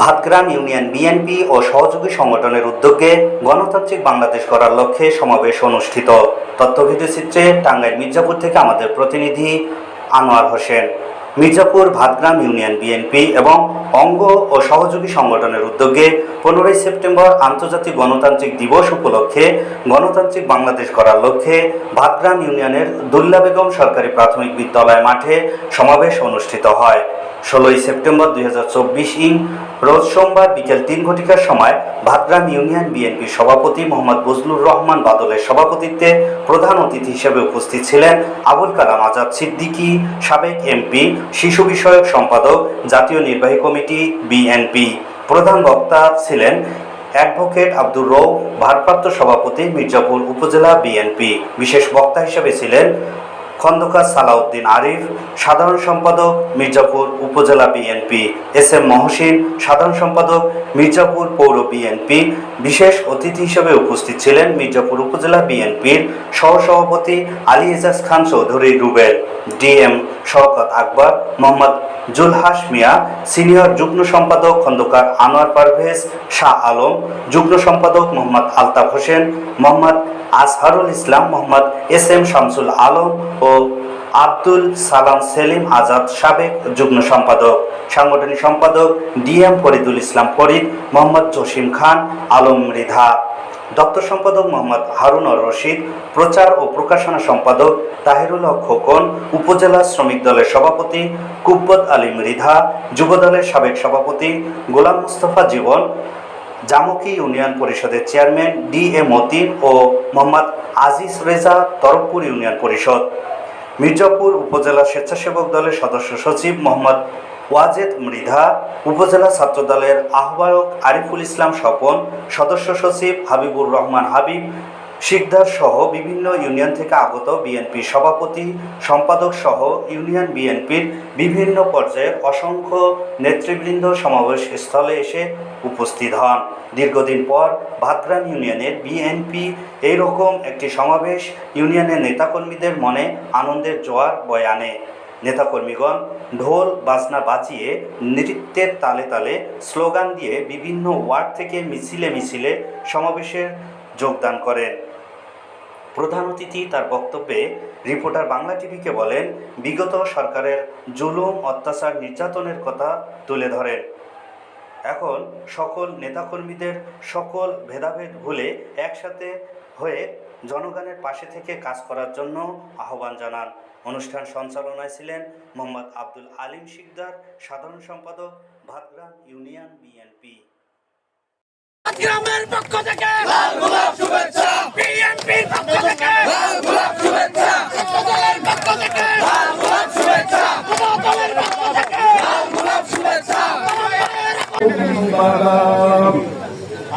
Bhatgram union BNP ও সহযোগী সংগঠনের উদ্যোগে গণতান্ত্রিক বাংলাদেশ করার লক্ষ্যে সমাবেশ অনুষ্ঠিত। তথ্যভিত্তিক চিত্রে টাঙ্গাইল মির্জাপুর থেকে আমাদের প্রতিনিধি আনোয়ার হোসেন। মির্জাপুর, ভাতগ্রাম ইউনিয়ন বিএনপি এবং অঙ্গ ও সহযোগী সংগঠনের উদ্যোগে পনেরোই সেপ্টেম্বর আন্তর্জাতিক গণতান্ত্রিক দিবস উপলক্ষে গণতান্ত্রিক বাংলাদেশ করার লক্ষ্যে ভাতগ্রাম ইউনিয়নের দুল্লা বেগম সরকারি প্রাথমিক বিদ্যালয় মাঠে সমাবেশ অনুষ্ঠিত হয়। ষোলোই সেপ্টেম্বর দুই ইং, রোজ সোমবার বিকেল তিন ঘটিকার সময় ভাতগ্রাম ইউনিয়ন বিএনপির সভাপতি মোহাম্মদ বজলুর রহমান বাদলের সভাপতিত্বে প্রধান অতিথি হিসেবে উপস্থিত ছিলেন আবুল কালাম আজাদ সিদ্দিকী, সাবেক এমপি শিশু বিষয়ক সম্পাদক, জাতীয় নির্বাহী কমিটি, বিএনপি। প্রধান বক্তা ছিলেন অ্যাডভোকেট আব্দুর রৌ ভারপ্রাপ্ত সভাপতি মির্জাপুর উপজেলা বিএনপি। বিশেষ বক্তা হিসেবে ছিলেন খন্দকার সালাউদ্দিন আরিফ, সাধারণ সম্পাদক মির্জাপুর উপজেলা বিএনপি এস এম মহসিন, সাধারণ সম্পাদক মির্জাপুর পৌর বিএনপি বিশেষ অতিথি হিসেবে উপস্থিত ছিলেন মির্জাপুর উপজেলা বিএনপির সহসভাপতি আলী এজাজ খান চৌধুরী রুবেল ডিএম শওকত আকবর, মোহাম্মদ জুলহাস মিয়া, সিনিয়র যুগ্ম সম্পাদক খন্দকার আনোয়ার পারভেজ, শাহ আলম, যুগ্ম সম্পাদক মোহাম্মদ আলতাফ হোসেন, মোহাম্মদ আজহারুল ইসলাম মোহাম্মদ এস এম শামসুল আলম ও আব্দুল সালাম সেলিম আজাদ সাবেক যুগ্ম সম্পাদক। সাংগঠনিক সম্পাদক ডিএম ফরিদুল ইসলাম ফরিদ, মোহাম্মদ জসিম খান, আলম মৃধা। দপ্তর সম্পাদক মোহাম্মদ হারুন রশিদ, প্রচার ও প্রকাশনা সম্পাদক তাহিরুল হক খোকন, উপজেলা শ্রমিক দলের সভাপতি কুব্বত আলী মৃধা, যুব দলের সাবেক সভাপতি গোলাম মুস্তফা জীবন জামুকি ইউনিয়ন পরিষদের চেয়ারম্যান ডি এ মতিন ও মোহাম্মদ আজিজ রেজা তরফপুর ইউনিয়ন পরিষদ। মির্জাপুর উপজেলা স্বেচ্ছাসেবক দলের সদস্য সচিব মোহাম্মদ ওয়াজেদ মৃধা, উপজেলা ছাত্র দলের আহ্বায়ক আরিফুল ইসলাম স্বপন, সদস্য সচিব হাবিবুর রহমান হাবিব শিকদার সহ বিভিন্ন ইউনিয়ন থেকে আগত বিএনপির সভাপতি, সম্পাদক সহ ইউনিয়ন বিএনপির বিভিন্ন পর্যায়ের অসংখ্য নেতৃবৃন্দ সমাবেশ স্থলে এসে উপস্থিত হন। দীর্ঘদিন পর ভাতগ্রাম ইউনিয়নের বিএনপি এইরকম একটি সমাবেশ ইউনিয়নের নেতাকর্মীদের মনে আনন্দের জোয়ার বয়ে আনে। নেতাকর্মীগণ ঢোল বাজনা বাজিয়ে নৃত্যের তালে তালে স্লোগান দিয়ে বিভিন্ন ওয়ার্ড থেকে মিছিলে মিছিলে সমাবেশের যোগদান করেন। প্রধান অতিথি তার বক্তব্যে রিপোর্টার বাংলা টিভিকে বলেন, বিগত সরকারের জুলুম, অত্যাচার, নির্যাতনের কথা তুলে ধরেন। এখন সকল নেতাকর্মীদের সকল ভেদাভেদ ভুলে একসাথে হয়ে জনগণের পাশে থেকে কাজ করার জন্য আহ্বান জানান। অনুষ্ঠান সঞ্চালনায় ছিলেন মোহাম্মদ আব্দুল আলিম শিকদার, সাধারণ সম্পাদক, ভাতগ্রাম ইউনিয়ন বিএনপি। গ্রামের পক্ষ থেকে বিএনপির পক্ষ থেকে ছাত্রদলের পক্ষ থেকে যুবদলের পক্ষ থেকে খন্দকার